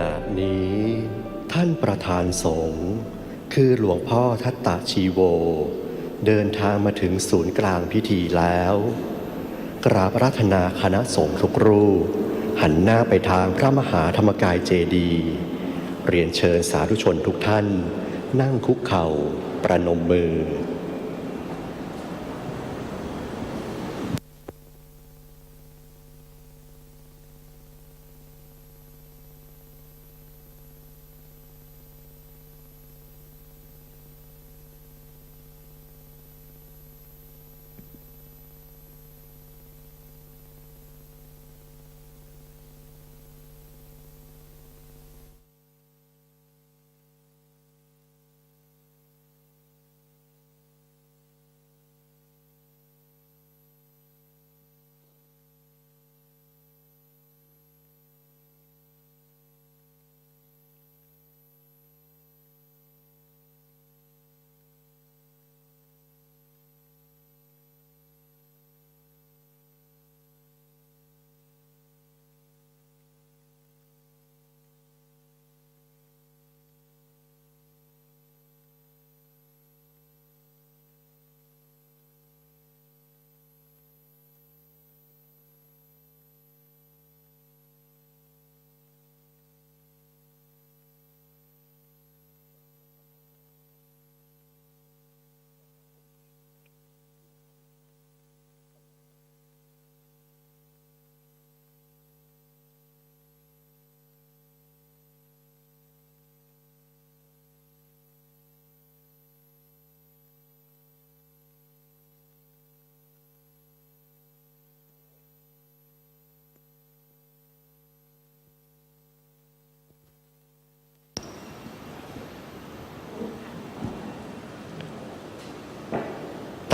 ณะนี้ ท่านประธานสงฆ์คือหลวงพ่อทัตตะชีโว เดินทางมาถึงศูนย์กลางพิธีแล้ว กราบรัตนาคณะสงฆ์ทุกรูป หันหน้าไปทางพระมหาธรรมกายเจดียเรียนเชิญสาธุชนทุกท่าน นั่งคุกเข่า ประนมมือ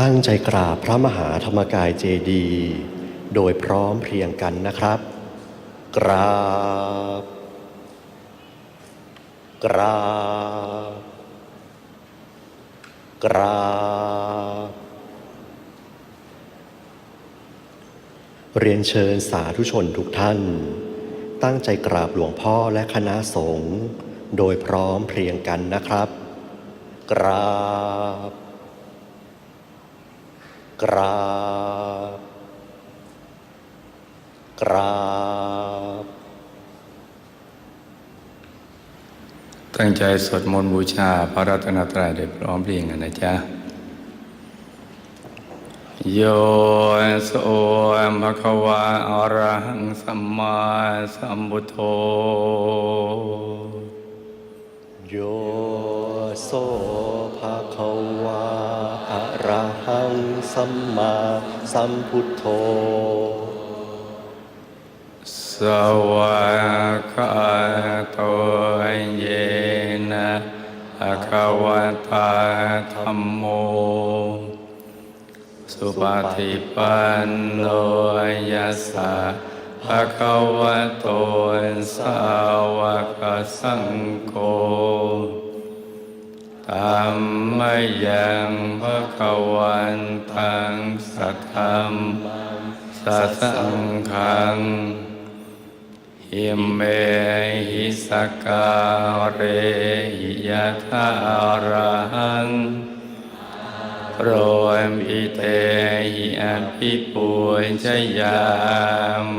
ตั้งใจกราบพระมหาธรรมกายเจดีย์โดยพร้อมเพรียงกันนะครับ กราบ กราบ กราบ เรียนเชิญสาธุชนทุกท่าน ตั้งใจกราบหลวงพ่อและคณะสงฆ์โดยพร้อมเพรียงกันนะครับ กราบ กราบ กราบ ตั้งใจสวดมนต์บูชาพระรัตนตรัยโดยพร้อมเพรียงกันนะจ๊ะ โยโสภะคะวะอะระหังสัมมาสัมพุทโธ โยโสภะคะวะอะระ หังสัมมาสัมพุทโธ สวากขาโตเยนะภะคะวตาธัมโม สุปฏิปันโนยัสสะภะคะวะโตสาวกสังโฆ ตัมมยังภะคะวันตังสัทธัมมังสัสังฆังอิเมหิสกกาเรหิยะทาระหังโปรยพิเตหิอภิปุญชยา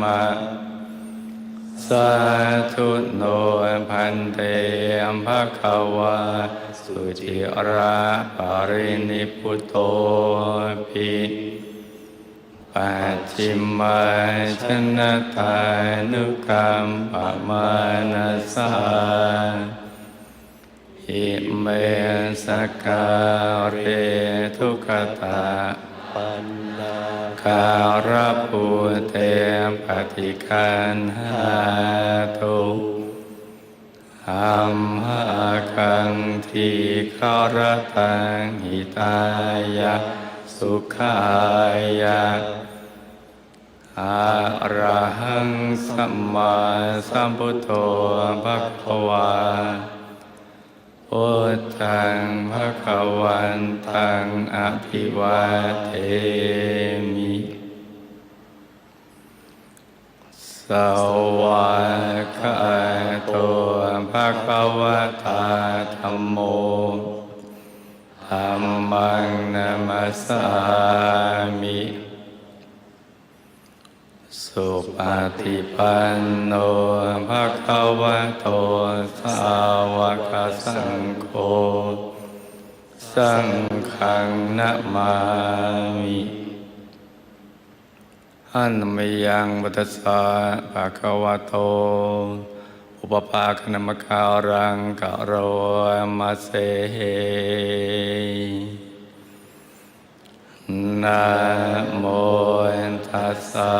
มะสาธุโนพันเตอัมภะคะวา สุจิระปรินิพุโตภิปัจฉิมาชนะตานุกรรมปมานาสาอิเมสการเรทุกตาปันนาคารภูเตปฏิคันหาตุ อัมหาคังทีคารตังหิตายะ สุขายะอะระหังสัมมาสัมพุทโธภะคะวาพุทธังภะคะวันตังอภิวาเทมิ สวากขาโตะคะวะตาธัมโมธัมมังนามัสสามิสุปฏิปันโนภะคะวะโตสาวกสังโฆสังฆังนะมามิ หันมยังบุตสสะภะคะวะโต อุปปาคณมการังกะโรมาเซนะโมตัสสะ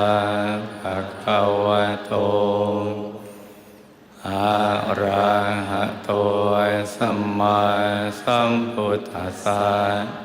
ภะคะวะโตอะระหะโตสัมมาสัมพุทธัสสะ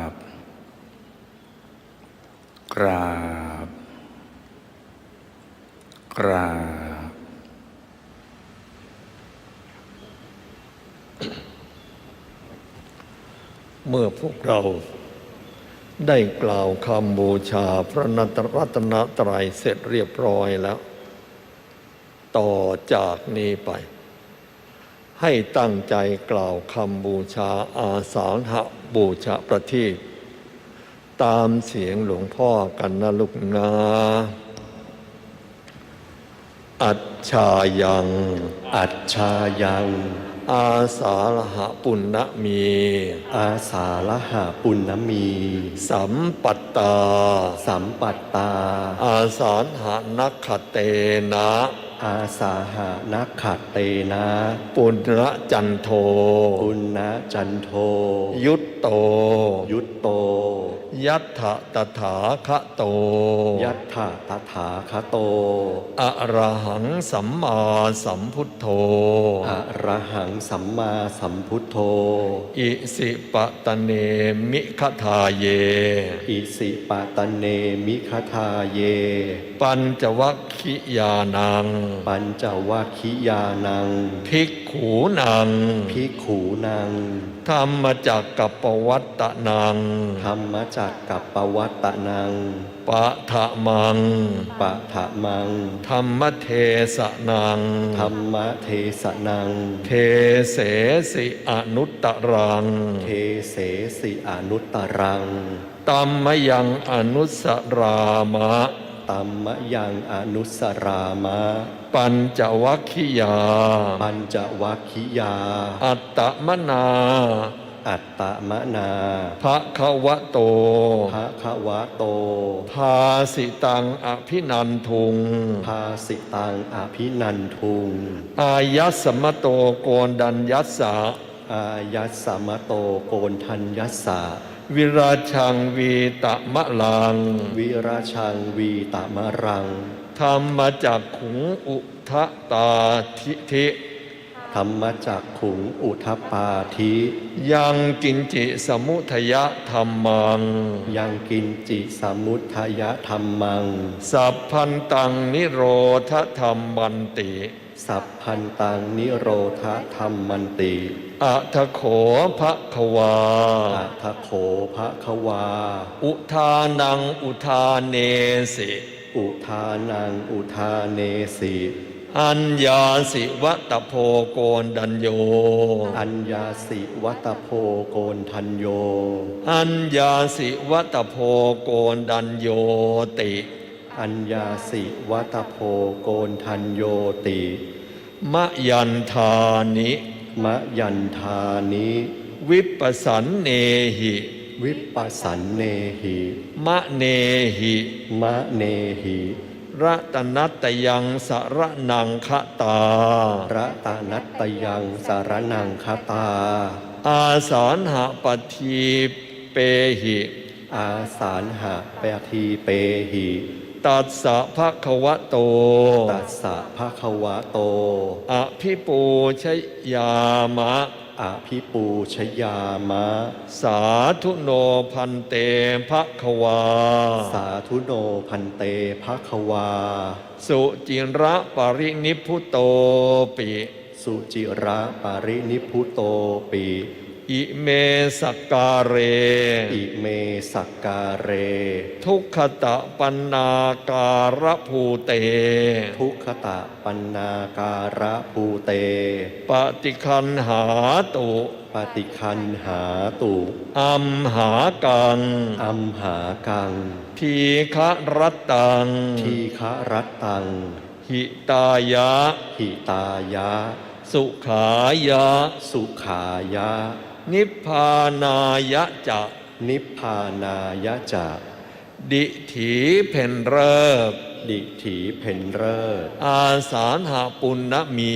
บ กราบ กราบ เมื่อพวกเราได้กล่าวคำบูชาพระนัตรัตนตรัยเสร็จเรียบร้อยแล้ว ต่อจากนี้ไป ให้ตั้งใจกล่าวคำบูชาอาสาหะบูชาประทีป ตามเสียงหลวงพ่อกันนะลูกนะอัจฉายัง อัจฉายัง อาสาฬหะปุณณมี อาสาลหาปุณณมี สัมปัตตา สัมปัตตา อาสาหานักขเตนะ อาสาหานักขัดเตนะ ปุณระจันโท ปุณณจันโท ยุตโต ยุตโต ยัตถะตถาคะโต ยัตถะตถาคโต อะระหังสัมมาสัมพุทโธ อะระหังสัมมาสัมพุทโธ อิสิปะตะเนมิขทาเย อิสิปะตะเนมิคทาเย ปัญจวัคคิยานังปัญจวัคคิยานัง ภิกขูนังพิกขูนัง ธรรมจักกับปวัตตนัง ธรรมจักกับปวัตตนัง ปะทะมัง ปะทะมัง ธรรมเทสนัง ธรรมเทสนัง เทเสสิอนุตตรัง เทเสสิอนุตตรังตัมมยังอนุสรามะ ตัมมะยังอนุสรามะ ปัญจวัคคิยา ปัญจวัคคิยา อัตตมนา อัตตมนาภะคะวะโตภะคะวะโต ภาสิตังอภินันทุง ภาสิตังอภินันทุง อายัสสมโตโกนดัญยัสสะอายัสสมโตโกนทัญยัสสะวิราชังวีตะมะลัง วิราชังวีตามะรัง ธรรมจากขุงอุทะตาทิทิ ธรรมจักขุงอุทปปาธิยังกินจิสมุทยธรรมัง ยังกินจิสมุทยธรรมัง สัพพันตังนิโรธธรรมันติ สัพพันตังนิโรธธรรมันติอะทะโขภะควาอัทโขภะควา อุทานังอุทาเนสิ อุทานังอุทาเนสิอัญญาสิวะตะโพโกนดัญโย อัญญาสิวัตโพโกนทัญโย อัญญาสิวะตะโพโกนดัญโยติ อัญญาสิวัตโพโกนทัญโยติ มะยันทานิ มะยันทานิ วิปสันเนหิ วิปัสสันเนหิมะเนหิมะเนหิรัตนัตยังสารนังคะตา ระตานัตตยังสารนังคตา อาสานหะปทีเปหิ อาสานหะเปทีเปหิตัสสะภะคะวะโต ตัสสะภะคะวะโต อภิปูชยามะ อภิปูชยามะ สาธุโนพันเตภะคะวา สาธุโนพันเตภะคะวา สุจิระปรินิพพุโตปิ สุจิระปารินิพพุโตปิ อิเมสกการเร อิเมสักการเร ทุกขตะปันนาการะภูเต ทุกขตะปันนาการะภูเต ปฏิคันหาตุปฏิคันหาตุอัมหากังอัมหากัง ทีฆะรัตตัง ทีฆรัตตัง หิตายะ หิตายะ สุขายะ สุขายะ นิพพานายะจะนิพพานายะจะดิถีเพนเริก ดิถีเพนเริศอาสาหาปุณณมี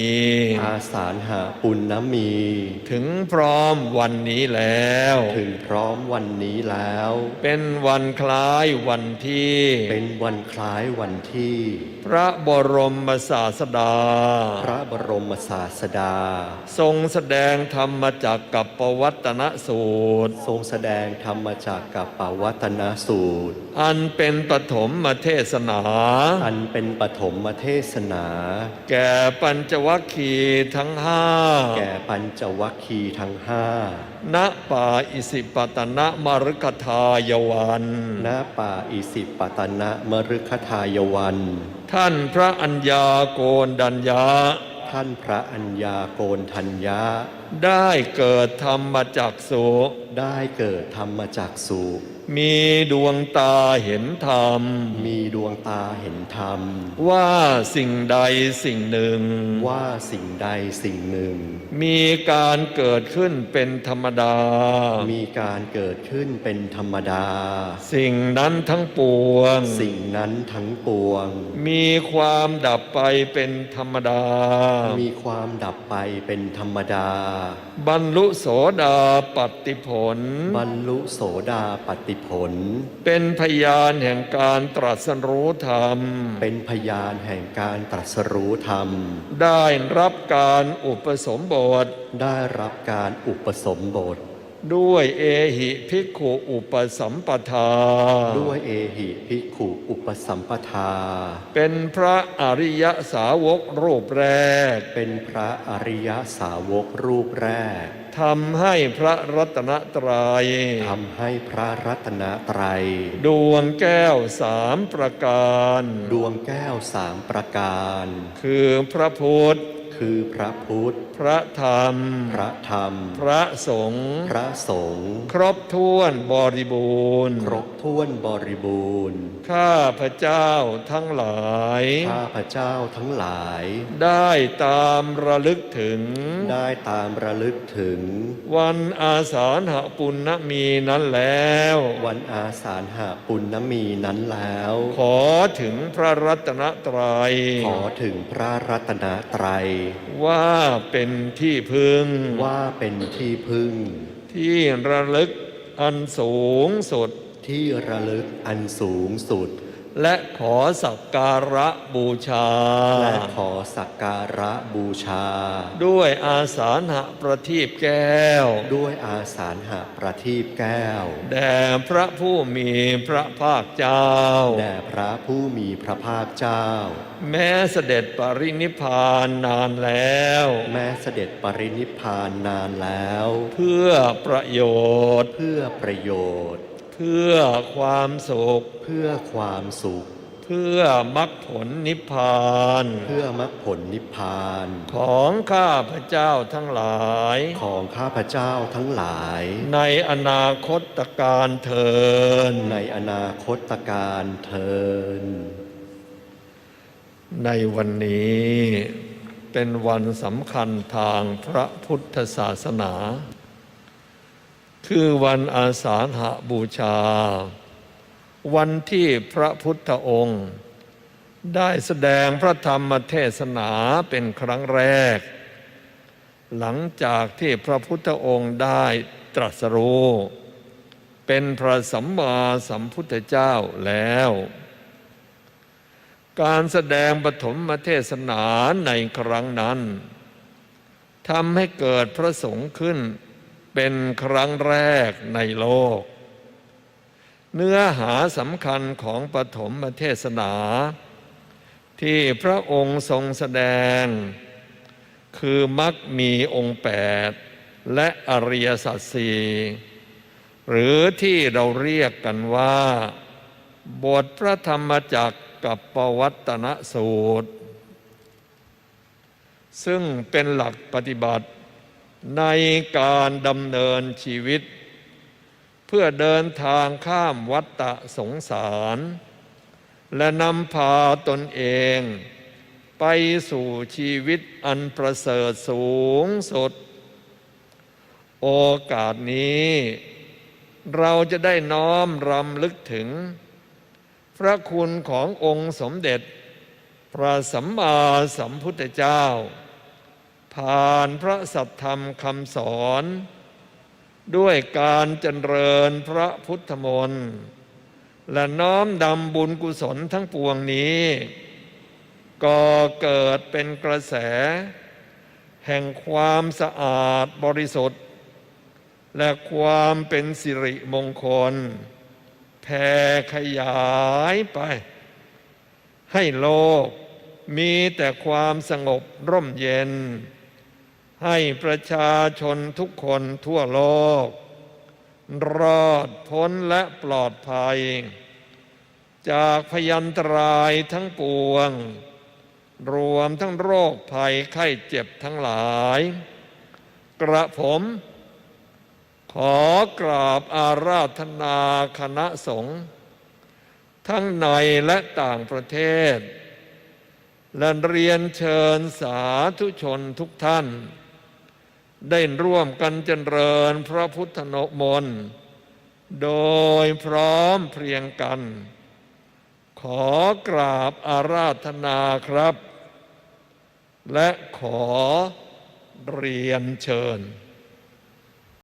อาสารหาปุณณมี ถึงพร้อมวันนี้แล้ว ถึงพร้อมวันนี้แล้ว เป็นวันคล้ายวันที่ เป็นวันคล้ายวันที่ พระบรมศาสดา พระบรมศาสดา ทรงแสดงธรรมจากกับปวัตนสูตร ทรงแสดงธรรมจากกับปวัตนสูตร อันเป็นปฐมมาเทศนาอันเป็นปฐมเทศนา แก่ปัญจวัคคีย์ทั้งห้าแก่ปัญจวัคคีย์ทั้งห้าณป่าอิสิปตนะมรุกทายวัน ณป่าอิสิปตนะมฤคทายวัน ท่านพระอัญญาโกนดัญญาท่านพระอัญญาโกนทัญญะได้เกิดธรรมจากสุ ได้เกิดธรรมจากสุมีดวงตาเห็นธรรม มีดวงตาเห็นธรรม ว่าสิ่งใดสิ่งหนึ่ง ว่าสิ่งใดสิ่งหนึ่ง มีการเกิดขึ้นเป็นธรรมดา มีการเกิดขึ้นเป็นธรรมดา สิ่งนั้นทั้งปวง สิ่งนั้นทั้งปวง มีความดับไปเป็นธรรมดา มีความดับไปเป็นธรรมดา บรรลุโสดาปัตติผลบรรลุโสดาปฏิผล เป็นพยานแห่งการตรัสรู้ธรรม เป็นพยานแห่งการตรัสรู้ธรรม ได้รับการอุปสมบท ได้รับการอุปสมบท ด้วยเอหิภิกขุอุปสัมปทา ด้วยเอหิภิกขุอุปสัมปทา เป็นพระอริยสาวกรูปแรก เป็นพระอริยสาวกรูปแรกทำให้พระรัตนตรยัยทำให้พระรัตนตรัย ดวงแก้วสามประการ ดวงแก้วสามประการ คือพระพุทธ คือพระพุทธ พระธรรม พระธรรม พระสงฆ์พระสงฆ์ครบถ้วนบริบูรณ์ครบถ้วนบริบูรณ์ ข้าพระเจ้าทั้งหลาย ข้าพระเจ้าทั้งหลาย ได้ตามระลึกถึง ได้ตามระลึกถึง วันอาสาฬหปุณณมีนั้นแล้ว วันอาสาฬหาปุณณมีนั้นแล้ว ขอถึงพระรัตนตรัย ขอถึงพระรัตนตรัยว่าเป็นที่พึง ว่าเป็นที่พึ่งที่ระลึกอันสูงสุด ที่ระลึกอันสูงสุด และขอสักการะบูชา และขอสักการะบูชา ด้วยอาสาหะประทีปแก้ว ด้วยอาสาฬหาประทีปแก้ว แด่พระผู้มีพระภาคเจ้า แด่พระผู้มีพระภาคเจ้า แม้เสด็จปรินิพพานนานแล้ว แม้เสด็จปรินิพพานนานแล้ว เพื่อประโยชน์ เพื่อประโยชน์ เพื่อความสุข เพื่อความสุข เพื่อมรรคผลนิพพาน เพื่อมรรคผลนิพพาน ของข้าพระเจ้าทั้งหลาย ของข้าพเจ้าทั้งหลาย ในอนาคตการเทินในอนาคตการเทินในวันนี้เป็นวันสำคัญทางพระพุทธศาสนา คือวันอาสาฬหบูชา วันที่พระพุทธองค์ ได้แสดงพระธรรมเทศนาเป็นครั้งแรก หลังจากที่พระพุทธองค์ได้ตรัสรู้เป็นพระสัมมาสัมพุทธเจ้าแล้ว การแสดงปฐมเทศนาในครั้งนั้นทำให้เกิดพระสงฆ์ขึ้น เป็นครั้งแรกในโลก เนื้อหาสำคัญของปฐมเทศนา ที่พระองค์ทรงแสดง คือมักมีองค์แปดและอริยสัจสี่หรือที่เราเรียกกันว่า บทพระธรรมจักรกับปวัตนสูตร ซึ่งเป็นหลักปฏิบัติ ในการดำเนินชีวิต เพื่อเดินทางข้ามวัฏฏะสงสาร และนำพาตนเอง ไปสู่ชีวิตอันประเสริฐสูงสุด โอกาสนี้ เราจะได้น้อมรำลึกถึง พระคุณขององค์สมเด็จ พระสัมมาสัมพุทธเจ้า ผ่านพระสัทธรรมคำสอน ด้วยการเจริญพระพุทธมนต์และน้อมดำบุญกุศลทั้งปวงนี้ก่อเกิดเป็นกระแส แห่งความสะอาดบริสุทธิ์ และความเป็นสิริมงคลแผ่ขยายไป ให้โลกมีแต่ความสงบร่มเย็น ให้ประชาชนทุกคนทั่วโลก รอดพ้นและปลอดภัย จากพยันตรายทั้งปวง รวมทั้งโรคภัยไข้เจ็บทั้งหลาย กระผม ขอกราบอาราธนาคณะสงฆ์ทั้งในและต่างประเทศและเรียนเชิญสาธุชนทุกท่าน ได้ร่วมกันเจริญพระพุทธนมนต์โดยพร้อมเพรียงกัน ขอกราบอาราธนาครับ และขอเรียนเชิญ